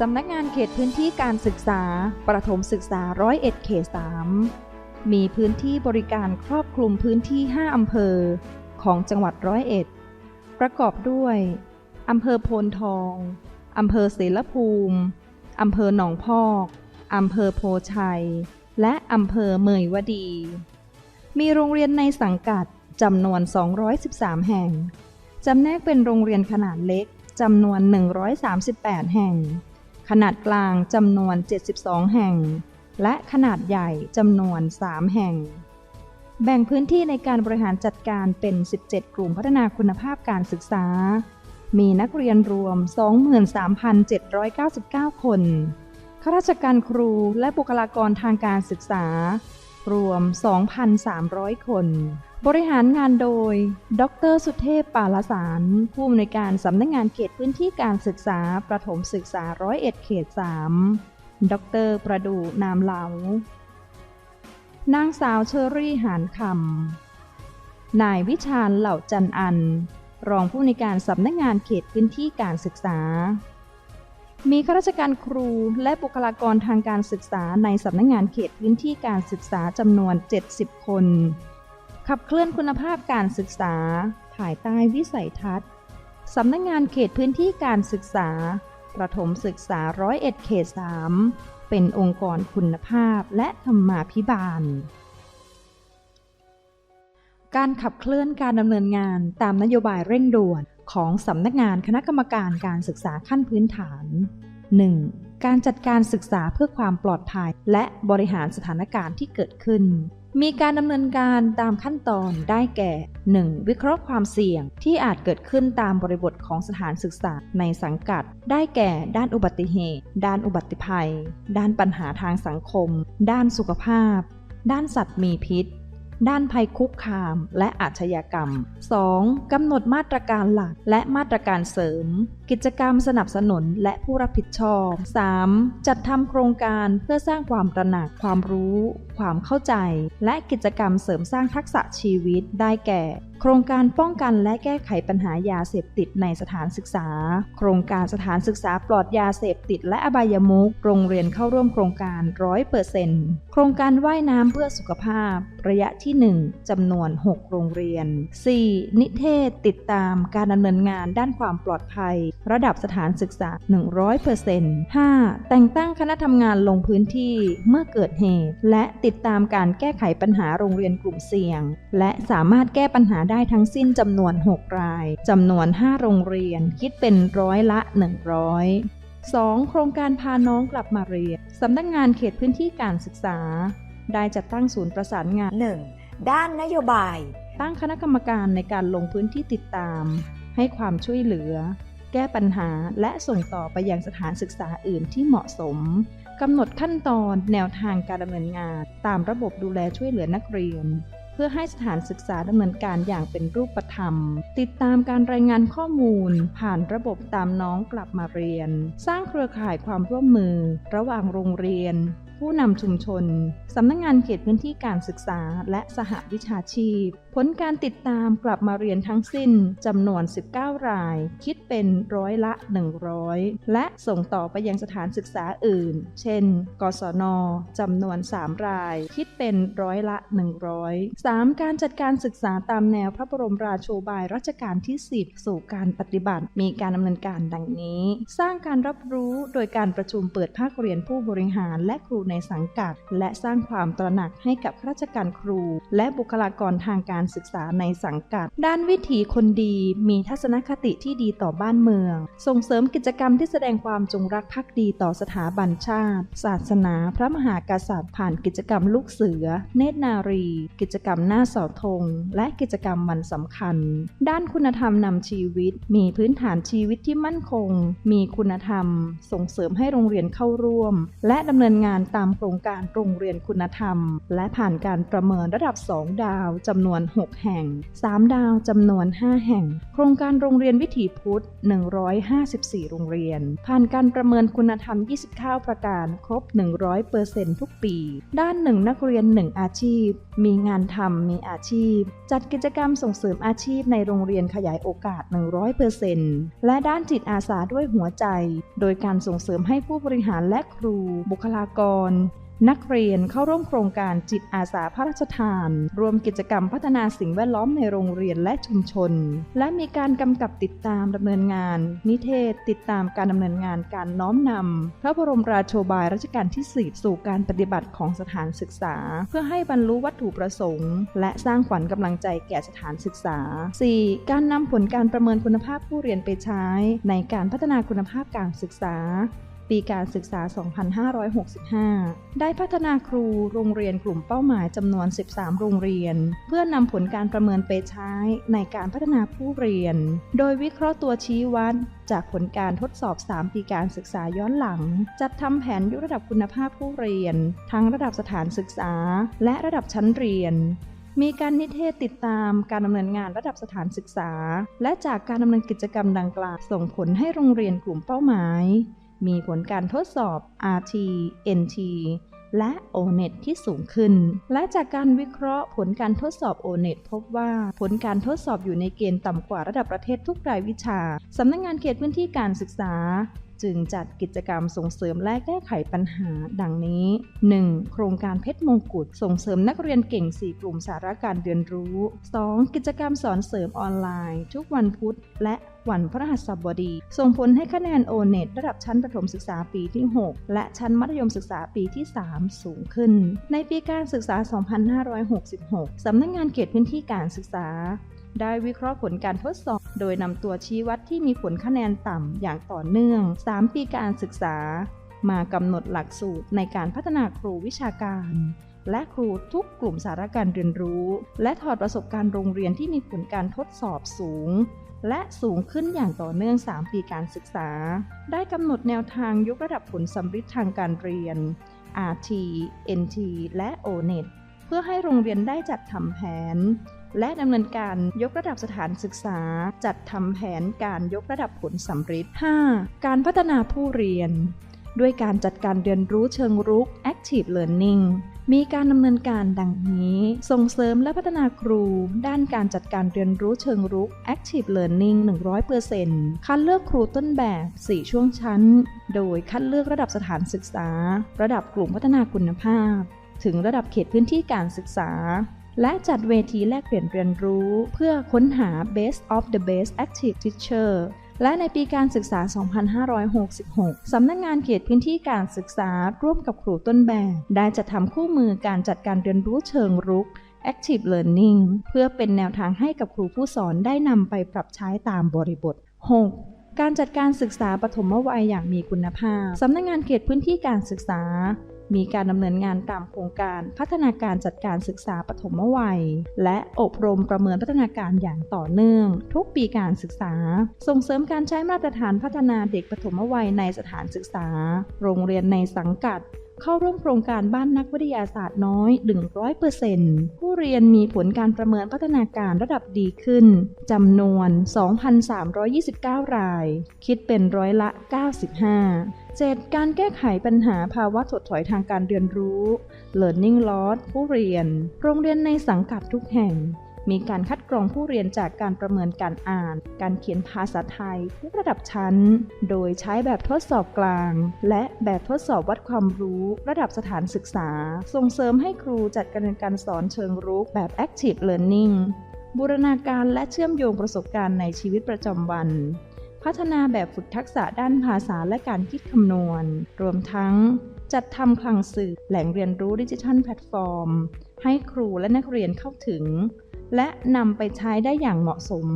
สำนักงานเขตพื้นที่การศึกษา ประถมศึกษาร้อยเอ็ดเขตสามมีพื้นที่บริการครอบคลุมพื้นที่ 5 อำเภอ ของจังหวัดร้อยเอ็ด ประกอบด้วย อำเภอโพนทอง อำเภอเสรภูมิ อำเภอหนองพอก อำเภอโพชัย และอำเภอเมยวดี มีโรงเรียนในสังกัดจำนวน 213 แห่ง จำแนกเป็นโรงเรียนขนาดเล็กจำนวน 138 แห่ง ขนาดกลางจำนวน 72 แห่ง และขนาดใหญ่จำนวน 3 แห่ง แบ่งพื้นที่ในการบริหารจัดการเป็น 17 กลุ่มพัฒนาคุณภาพการศึกษา มีนักเรียนรวม 23,799 คน ข้าราชการครูและบุคลากรทางการศึกษา รวม 2,300 คน บริหารงานโดย ดร สุเทพปาลสาร ผู้อำนวยการสำนักงงานเขตพื้นที่การศึกษา ประถมศึกษาร้อยเอ็ดเขต3ดร ประดูนามเหลานางสาวเชอรี่หานคำ นายวิชาญเหล่าจันอัน รองผู้ในวยการสำนักงงานเขตพื้นที่การศึกษา มีข้าราชการครูและบุคลากรทางการศึกษาในสำนักงงานเขตพื้นที่การศึกษาจำนวน 70 คน ขับเคลื่อนคุณภาพการศึกษา ภายใต้วิสัยทัศน์สำนักงงานเขตพื้นที่การศึกษา ประถมศึกษาร้อยเอ็ดเขต3เป็นองค์กรคุณภาพและธรรมาภิบาล การขับเคลื่อนการดำเนินงานตามนโยบายเร่งด่วนของสำนักงานคณะกรรมการการศึกษาขั้นพื้นฐาน 1. การจัดการศึกษาเพื่อความปลอดภัย และบริหารสถานการณ์ที่เกิดขึ้น มีการดำเนินการตามขั้นตอนได้แก่ 1. วิเคราะห์ความเสี่ยงที่อาจเกิดขึ้นตามบริบทของสถานศึกษาในสังกัด ได้แก่ด้านอุบัติเหตุ ด้านอุบัติภัย ด้านปัญหาทางสังคม ด้านสุขภาพ ด้านสัตว์มีพิษ ด้านภัยคุกคามและอาชญากรรม 2. กำหนดมาตรการหลักและมาตรการเสริม กิจกรรมสนับสนุนและผู้รับผิดชอบ 3. จัดทำโครงการเพื่อสร้างความตระหนักความรู้ ความเข้าใจ และกิจกรรมเสริมสร้างทักษะชีวิตได้แก่โครงการป้องกันและแก้ไขปัญหายาเสพติดในสถานศึกษา โครงการสถานศึกษาปลอดยาเสพติดและอบายมุขโรงเรียนเข้าร่วมโครงการร้อยเปอร์เซ็นต์โครงการว่ายน้ำเพื่อสุขภาพ ระยะที่ 1จำนวน 6 โรงเรียน 4. นิเทศติดตามการดำเนินงานด้านความปลอดภัย ระดับสถานศึกษา 100% 5. แต่งตั้งคณะทำงานลงพื้นที่เมื่อเกิดเหตุ และติดตามการแก้ไขปัญหาโรงเรียนกลุ่มเสี่ยง และสามารถแก้ปัญหาได้ทั้งสิ้นจำนวน 6 รายจำนวน 5 โรงเรียน คิดเป็นร้อยละ 100 2. โครงการพาน้องกลับมาเรียน สำนักงงานเขตพื้นที่การศึกษา ได้จัดตั้งศูนย์ประสานงาน 1. ด้านนโยบาย ตั้งคณะกรรมการในการลงพื้นที่ติดตาม ให้ความช่วยเหลือ แก้ปัญหาและส่งต่อไปยังสถานศึกษาอื่นที่เหมาะสมกำหนดขั้นตอนแนวทางการดำเนินงาน ตามระบบดูแลช่วยเหลือนักเรียน เพื่อให้สถานศึกษาดำเนินการอย่างเป็นรูปธรรม ติดตามการรายงานข้อมูล ผ่านระบบตามน้องกลับมาเรียน สร้างเครือข่ายความร่วมมือ ระหว่างโรงเรียน ผู้นำชุมชน สำนักงงานเขตพื้นที่การศึกษา และสหวิชาชีพ ผลการติดตามกลับมาเรียนทั้งสิ้นจำนวน 19 ราย คิดเป็นร้อยละ 100 และส่งต่อไปยังสถานศึกษาอื่น เช่น กศนจำนวน 3 ราย คิดเป็นร้อยละ 100 3. การจัดการศึกษาตามแนวพระบรมราโชบายรัชกาลที่ 10 สู่การปฏิบัติ มีการดำเนินการดังนี้ สร้างการรับรู้โดยการประชุมเปิดภาคเรียนผู้บริหารและครูในสังกัด และสร้างความตระหนักให้กับข้าราชการครู และบุคลากรทางการศึกษาในสังกัด ด้านวิถีคนดี มีทัศนคติที่ดีต่อบ้านเมือง ส่งเสริมกิจกรรมที่แสดงความจงรักภักดีต่อสถาบันชาติ ศาสนา พระมหากษัตริย์ ผ่านกิจกรรมลูกเสือ เนตรนารี กิจกรรมหน้าเสาธง และกิจกรรมวันสำคัญ ด้านคุณธรรมนำชีวิต มีพื้นฐานชีวิตที่มั่นคง มีคุณธรรม ส่งเสริมให้โรงเรียนเข้าร่วม และดำเนินงานตามโครงการโรงเรียนคุณธรรม และผ่านการประเมินระดับ 2 ดาวจำนวน6 แห่ง 3 ดาวจำนวน 5 แห่ง โครงการโรงเรียนวิถีพุทธ 154 โรงเรียน ผ่านการประเมินคุณธรรม 29 ประการ ครบ 100%ทุกปี ด้านหนึ่งนักเรียน 1 อาชีพ มีงานทำมีอาชีพ จัดกิจกรรมส่งเสริมอาชีพในโรงเรียนขยายโอกาส 100%และด้านจิตอาสาด้วยหัวใจ โดยการส่งเสริมให้ผู้บริหารและครู บุคลากร นักเรียนเข้าร่วมโครงการจิตอาสาพระราชทาน รวมกิจกรรมพัฒนาสิ่งแวดล้อมในโรงเรียนและชุมชน และมีการกำกับติดตามดำเนินงาน นิเทศ ติดตามการดำเนินงานการน้อมนำพระบรมราโชบายรัชกาลที่ 4 สู่การปฏิบัติของสถานศึกษา เพื่อให้บรรลุวัตถุประสงค์ และสร้างขวัญกำลังใจแก่สถานศึกษา 4. การนำผลการประเมินคุณภาพผู้เรียนไปใช้ ในการพัฒนาคุณภาพการศึกษา ปีการศึกษา 2565 ได้พัฒนาครูโรงเรียนกลุ่มเป้าหมายจำนวน 13 โรงเรียน เพื่อนำผลการประเมินไปใช้ในการพัฒนาผู้เรียน โดยวิเคราะห์ตัวชี้วัดจากผลการทดสอบ 3 ปีการศึกษาย้อนหลัง จัดทำแผนยกระดับคุณภาพผู้เรียน ทั้งระดับสถานศึกษา และระดับชั้นเรียนมีการนิเทศติดตามการดำเนินงานระดับสถานศึกษา และจากการดำเนินกิจกรรมดังกล่าวส่งผลให้โรงเรียนกลุ่มเป้าหมาย มีผลการทดสอบ RT NT และ ONET ที่สูงขึ้น และจากการวิเคราะห์ผลการทดสอบ ONET พบว่าผลการทดสอบอยู่ในเกณฑ์ต่ำกว่าระดับประเทศทุกรายวิชา สำนักงงานเขตพื้นที่การศึกษา จึงจัดกิจกรรมส่งเสริมและแก้ไขปัญหา ดังนี้ 1. โครงการเพชรมงกุฎส่งเสริมนักเรียนเก่ง 4 กลุ่มสาระการเรียนรู้ 2. กิจกรรมสอนเสริมออนไลน์ ทุกวันพุธและวันพฤหัสบดี ส่งผลให้คะแนน o n e t ระดับชั้นประถมศึกษาปีที่ 6 และชั้นมัธยมศึกษาปีที่ 3 สูงขึ้น ในปีการศึกษา 2566 สำนักงงานเขตพื้นที่การศึกษา ได้วิเคราะห์ผลการทดสอบ โดยนำตัวชี้วัดที่มีผลคะแนนต่ำอย่างต่อเนื่อง 3 ปีการศึกษา มากำหนดหลักสูตรในการพัฒนาครูวิชาการ และครูทุกกลุ่มสาระการเรียนรู้ และถอดประสบการณ์โรงเรียนที่มีผลการทดสอบสูง และสูงขึ้นอย่างต่อเนื่อง 3 ปีการศึกษา ได้กำหนดแนวทางยกระดับผลสำฤทธิ์ทางการเรียน RT NT และ ONET เพื่อให้โรงเรียนได้จัดทำแผน และดำเนินการยกระดับสถานศึกษา จัดทำแผนการยกระดับผลสำฤทธิ์ 5. การพัฒนาผู้เรียน ด้วยการจัดการเรียนรู้เชิงรุก Active Learning มีการดำเนินการดังนี้ ส่งเสริมและพัฒนาครู ด้านการจัดการเรียนรู้เชิงรุก Active Learning 100%คัดเลือกครูต้นแบบ 4 ช่วงชั้น โดยคัดเลือกระดับสถานศึกษา ระดับกลุ่มพัฒนาคุณภาพ ถึงระดับเขตพื้นที่การศึกษา และจัดเวทีแลกเปลี่ยนเรียนรู้ เพื่อค้นหา Best of the Best Active Teacher และในปีการศึกษา 2566 สำนักงงานเขตพื้นที่การศึกษาร่วมกับครูต้นแบบได้จัดทำคู่มือการจัดการเรียนรู้เชิงรุก Active Learning เพื่อเป็นแนวทางให้กับครูผู้สอนได้นำไปปรับใช้ตามบริบท 6. การจัดการศึกษาปฐมวัยอย่างมีคุณภาพ สำนักงงานเขตพื้นที่การศึกษา มีการดำเนินงานตามโครงการพัฒนาการจัดการศึกษาปฐมวัย และอบรมประเมินพัฒนาการอย่างต่อเนื่อง ทุกปีการศึกษา ส่งเสริมการใช้มาตรฐานพัฒนาเด็กปฐมวัยในสถานศึกษา โรงเรียนในสังกัด เข้าร่วมโครงการบ้านนักวิทยาศาสตร์น้อย 100%ผู้เรียนมีผลการประเมินพัฒนาการระดับดีขึ้น จำนวน 2,329 ราย คิดเป็นร้อยละ 95 7. การแก้ไขปัญหาภาวะถดถอยทางการเรียนรู้ Learning Loss ผู้เรียน โรงเรียนในสังกัดทุกแห่ง มีการคัดกรองผู้เรียนจากการประเมินการอ่าน การเขียนภาษาไทยทุกระดับชั้น โดยใช้แบบทดสอบกลาง และแบบทดสอบวัดความรู้ ระดับสถานศึกษา ส่งเสริมให้ครูจัดการเรียนการสอนเชิงรุกแบบ Active Learning บูรณาการและเชื่อมโยงประสบการณ์ในชีวิตประจำวันพัฒนาแบบฝึกทักษะด้านภาษาและการคิดคำนวณ รวมทั้งจัดทำคลังสื่อแหล่งเรียนรู้ดิจิทัลแพลตฟอร์ม ให้ครูและนักเรียนเข้าถึง และนำไปใช้ได้อย่างเหมาะสม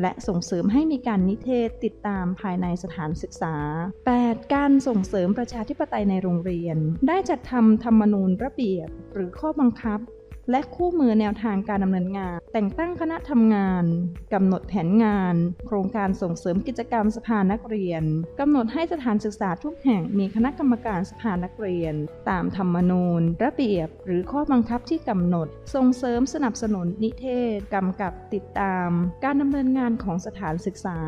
และส่งเสริมให้มีการนิเทศติดตามภายในสถานศึกษา 8. การส่งเสริมประชาธิปไตยในโรงเรียน ได้จัดทำธรรมนูญระเบียบ หรือข้อบังคับ และคู่มือแนวทางการดำเนินงาน แต่งตั้งคณะทำงานกำหนดแผนงาน โครงการส่งเสริมกิจกรรมสภานักเรียนกำหนดให้สถานศึกษาทุกแห่งมีคณะกรรมการสภานักเรียน ตามธรรมนูญ ระเบียบ หรือข้อบังคับที่กำหนด ส่งเสริมสนับสนุนนิเทศกำกับติดตาม การดำเนินงานของสถานศึกษา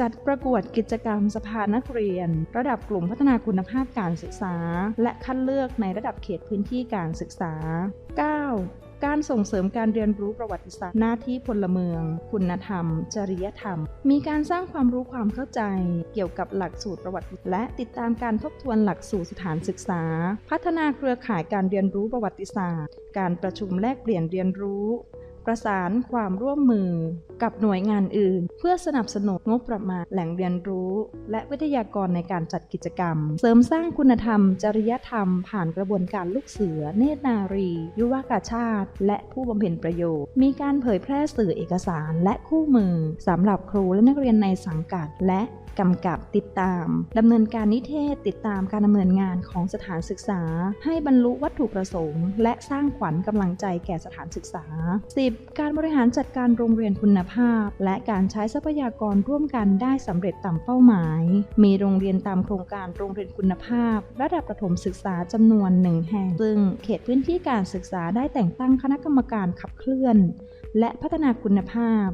จัดประกวดกิจกรรมสภานักเรียน ระดับกลุ่มพัฒนาคุณภาพการศึกษา และคัดเลือกในระดับเขตพื้นที่การศึกษา 9. การส่งเสริมการเรียนรู้ประวัติศาสตร์หน้าที่พลเมือง คุณธรรม จริยธรรม มีการสร้างความรู้ความเข้าใจ เกี่ยวกับหลักสูตรประวัติและติดตามการทบทวนหลักสูตรสถานศึกษา พัฒนาเครือข่ายการเรียนรู้ประวัติศาสตร์ การประชุมแลกเปลี่ยนเรียนรู้ ประสานความร่วมมือกับหน่วยงานอื่น เพื่อสนับสนุนงบประมาณแหล่งเรียนรู้ และวิทยากรในการจัดกิจกรรม เสริมสร้างคุณธรรม จริยธรรม ผ่านกระบวนการลูกเสือ เนตรนารี ยุวกาชาติ และผู้บำเพ็ญประโยชน์ มีการเผยแพร่สื่อเอกสารและคู่มือสำหรับครูและนักเรียนในสังกัดและกำกับติดตามดำเนินการนิเทศติดตามการดำเนินงานของสถานศึกษา ให้บรรลุวัตถุประสงค์ และสร้างขวัญกำลังใจแก่สถานศึกษา 10. การบริหารจัดการโรงเรียนคุณภาพ และการใช้ทรัพยากรร่วมกันได้สำเร็จตามเป้าหมาย มีโรงเรียนตามโครงการโรงเรียนคุณภาพ ระดับประถมศึกษาจำนวนหนึ่งแห่ง ซึ่งเขตพื้นที่การศึกษาได้แต่งตั้งคณะกรรมการขับเคลื่อน และพัฒนาคุณภาพ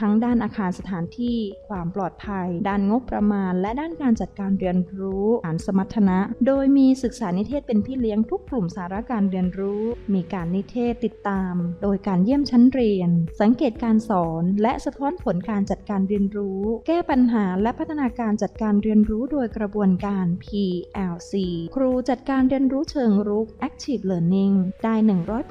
ทั้งด้านอาคารสถานที่ความปลอดภัย ด้านงบประมาณ และด้านการจัดการเรียนรู้ฐานสมรรถนะ โดยมีศึกษานิเทศเป็นพี่เลี้ยงทุกกลุ่มสาระการเรียนรู้ มีการนิเทศติดตาม โดยการเยี่ยมชั้นเรียน สังเกตการสอน และสะท้อนผลการจัดการเรียนรู้ แก้ปัญหาและพัฒนาการจัดการเรียนรู้โดยกระบวนการ PLC ครูจัดการเรียนรู้เชิงรุก Active Learning ได้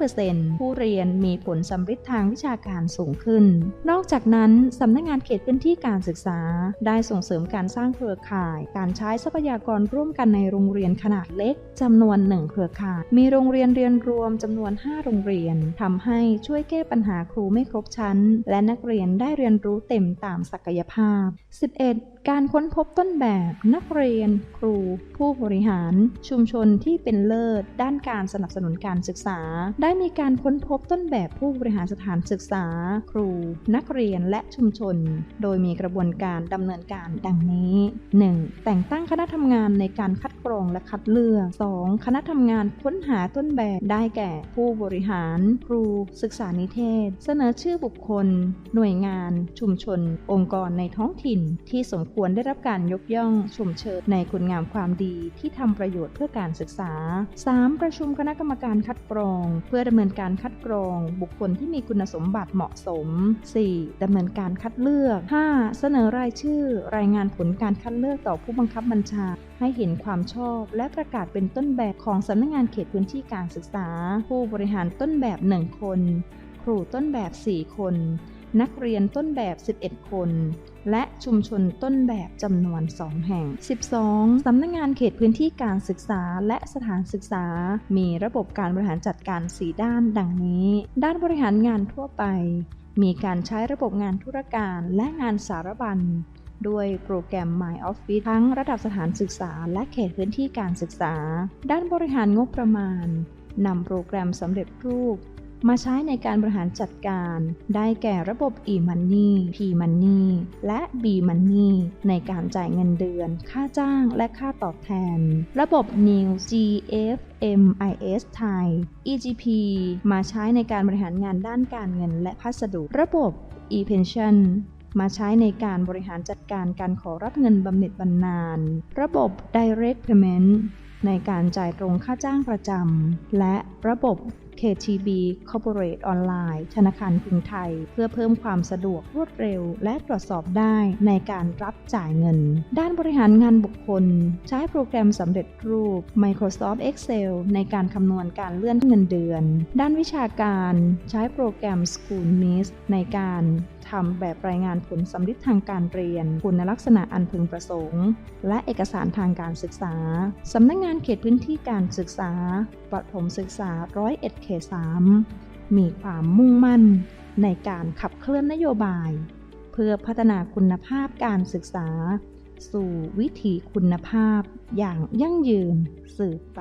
100%ผู้เรียนมีผลสำฤทธิ์ทางวิชาการสูงขึ้น นอกจากนั้นสำนักงานเขตพื้นที่การศึกษา ได้ส่งเสริมการสร้างเครือข่าย การใช้ทรัพยากรร่วมกันในโรงเรียนขนาดเล็กจำนวนหนึ่งเครือข่าย มีโรงเรียนเรียนรวมจำนวน 5 โรงเรียนทำให้ช่วยแก้ปัญหาครูไม่ครบชั้น และนักเรียนได้เรียนรู้เต็มตามศักยภาพ 11. การค้นพบต้นแบบนักเรียน ครู ผู้บริหาร ชุมชนที่เป็นเลิศ ด้านการสนับสนุนการศึกษา ได้มีการค้นพบต้นแบบผู้บริหารสถานศึกษา ครู นักเรียนและชุมชน โดยมีกระบวนการดำเนินการดังนี้ 1. แต่งตั้งคณะทำงานในการคัดกรองและคัดเลือก 2. คณะทำงานค้นหาต้นแบบได้แก่ ผู้บริหาร ครู ศึกษานิเทศ เสนอชื่อบุคคล หน่วยงาน ชุมชน องค์กรในท้องถิ่นที่สมควรควรได้รับการยกย่องชมเชยในคุณงามความดีที่ทำประโยชน์เพื่อการศึกษา 3. ประชุมคณะกรรมการคัดกรอง เพื่อดำเนินการคัดกรอง บุคคลที่มีคุณสมบัติเหมาะสม 4. ดำเนินการคัดเลือก 5. เสนอรายชื่อ รายงานผลการคัดเลือกต่อผู้บังคับบัญชา ให้เห็นความชอบ และประกาศเป็นต้นแบบของสำนักงานเขตพื้นที่การศึกษา ผู้บริหารต้นแบบ 1 คน รูต้นแบบ 4 คน นักเรียนต้นแบบ 11 คน และชุมชนต้นแบบจำนวน 2 แห่ง 12. สำนักงงานเขตพื้นที่การศึกษาและสถานศึกษา มีระบบการบริหารจัดการ 4 ด้านดังนี้ ด้านบริหารงานทั่วไป มีการใช้ระบบงานธุรการและงานสารบัญด้วยโปรแกรม My Office ทั้งระดับสถานศึกษาและเขตพื้นที่การศึกษา ด้านบริหารงบประมาณนำโปรแกรมสำเร็จรูป มาใช้ในการบริหารจัดการ ได้แก่ระบบ e-money p-money และ b-money ในการจ่ายเงินเดือน ค่าจ้างและค่าตอบแทน ระบบ new gfmis ไทย egp มาใช้ในการบริหารงานด้านการเงินและพัสดุ ระบบ e-pension มาใช้ในการบริหารจัดการการขอรับเงินบำเหน็จบำนาญ ระบบ direct payment ในการจ่ายตรงค่าจ้างประจำ และระบบ KTB Corporate Online ธนาคารกรุงไทย เพื่อเพิ่มความสะดวกรวดเร็ว และตรวจสอบได้ในการรับจ่ายเงิน ด้านบริหารงานบุคคล ใช้โปรแกรมสำเร็จรูป Microsoft Excel ในการคำนวณการเลื่อนเงินเดือน ด้านวิชาการใช้โปรแกรม School m i s ในการทำแบบรายงานผลสำลิดทางการเรียน คุณลักษณะอันพึงประสงค์ และเอกสารทางการศึกษา สำนักงงานเขตพื้นที่การศึกษาประถมศึกษาร้อยเอ็ดเขต3มีความมุ่งมั่นในการขับเคลื่อนนโยบาย เพื่อพัฒนาคุณภาพการศึกษา สู่วิถีคุณภาพอย่างยั่งยืนสืบไป